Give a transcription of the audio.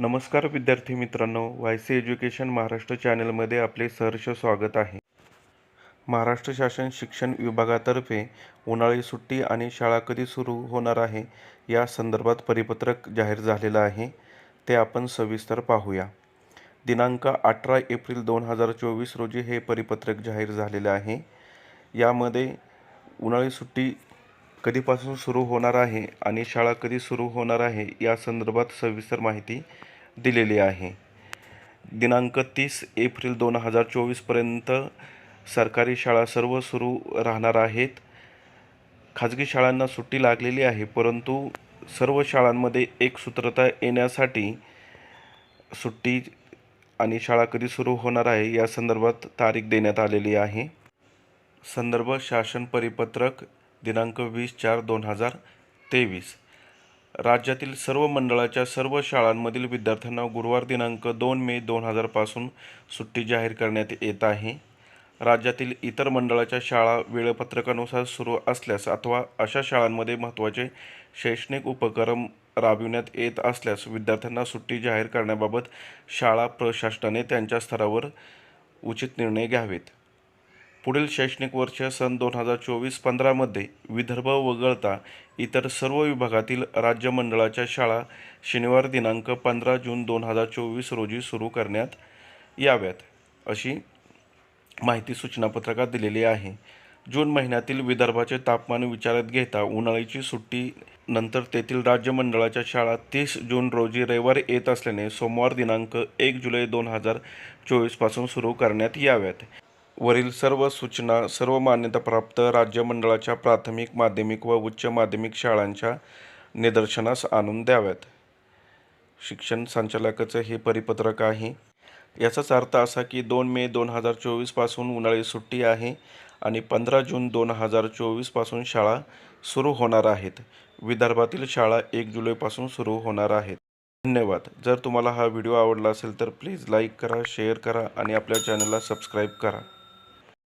नमस्कार विद्यार्थी मित्रांनो वाय सी एज्युकेशन महाराष्ट्र चॅनलमध्ये आपले सहर्ष स्वागत आहे. महाराष्ट्र शासन शिक्षण विभागातर्फे उन्हाळी सुट्टी आणि शाळा कधी सुरू होणार आहे या संदर्भात परिपत्रक जाहीर झालेलं आहे ते आपण सविस्तर पाहूया. दिनांक अठरा एप्रिल दोन हजार चोवीस रोजी हे परिपत्रक जाहीर झालेलं आहे. यामध्ये उन्हाळी सुट्टी कधीपासून सुरू होणार आहे आणि शाळा कधी सुरू होणार आहे या संदर्भात सविस्तर माहिती दिलेली आहे. दिनांक तीस एप्रिल दोन हजार चोवीसपर्यंत सरकारी शाळा सर्व सुरू राहणार आहेत. खाजगी शाळांना सुट्टी लागलेली आहे परंतु सर्व शाळांमध्ये एक सूत्रता येण्यासाठी सुट्टी आणि शाळा कधी सुरू होणार आहे या संदर्भात तारीख देण्यात आलेली आहे. संदर्भ शासन परिपत्रक दिनांक वीस चार दोन हजार तेवीस. राज्यातील सर्व मंडळाच्या सर्व शाळांमधील विद्यार्थ्यांना गुरुवार दिनांक दोन मे दोन हजारपासून सुट्टी जाहीर करण्यात येत आहे. राज्यातील इतर मंडळाच्या शाळा वेळपत्रकानुसार सुरू असल्यास अथवा अशा शाळांमध्ये महत्त्वाचे शैक्षणिक उपक्रम राबविण्यात येत असल्यास विद्यार्थ्यांना सुट्टी जाहीर करण्याबाबत शाळा प्रशासनाने त्यांच्या स्तरावर उचित निर्णय घ्यावेत. पुढील शैक्षणिक वर्ष सन दोन हजार चोवीस पंधरामध्ये विदर्भ वगळता इतर सर्व विभागातील राज्य मंडळाच्या शाळा शनिवार दिनांक पंधरा जून दोन हजार चोवीस रोजी सुरू करण्यात याव्यात अशी माहिती सूचनापत्रकात दिलेली आहे. जून महिन्यातील विदर्भाचे तापमान विचारात घेता उन्हाळ्याची सुट्टी नंतर तेथील राज्य मंडळाच्या शाळा तीस जून रोजी रविवारी येत असल्याने सोमवार दिनांक एक जुलै दोन हजार चोवीसपासून सुरू करण्यात याव्यात. वरील सर्व सूचना सर्व मान्यताप्राप्त राज्य मंडळाच्या प्राथमिक माध्यमिक व उच्च माध्यमिक शाळांच्या निदर्शनास आणून द्याव्यात. शिक्षण संचालकाचं हे परिपत्रक आहे. याचाच अर्थ असा की दोन मे दोन हजार चोवीसपासून उन्हाळी सुट्टी आहे आणि पंधरा जून दोन हजार चोवीसपासून शाळा सुरू होणार आहेत. विदर्भातील शाळा एक जुलैपासून सुरू होणार आहेत. धन्यवाद. जर तुम्हाला हा व्हिडिओ आवडला असेल तर प्लीज लाईक करा शेअर करा आणि आपल्या चॅनलला सबस्क्राईब करा.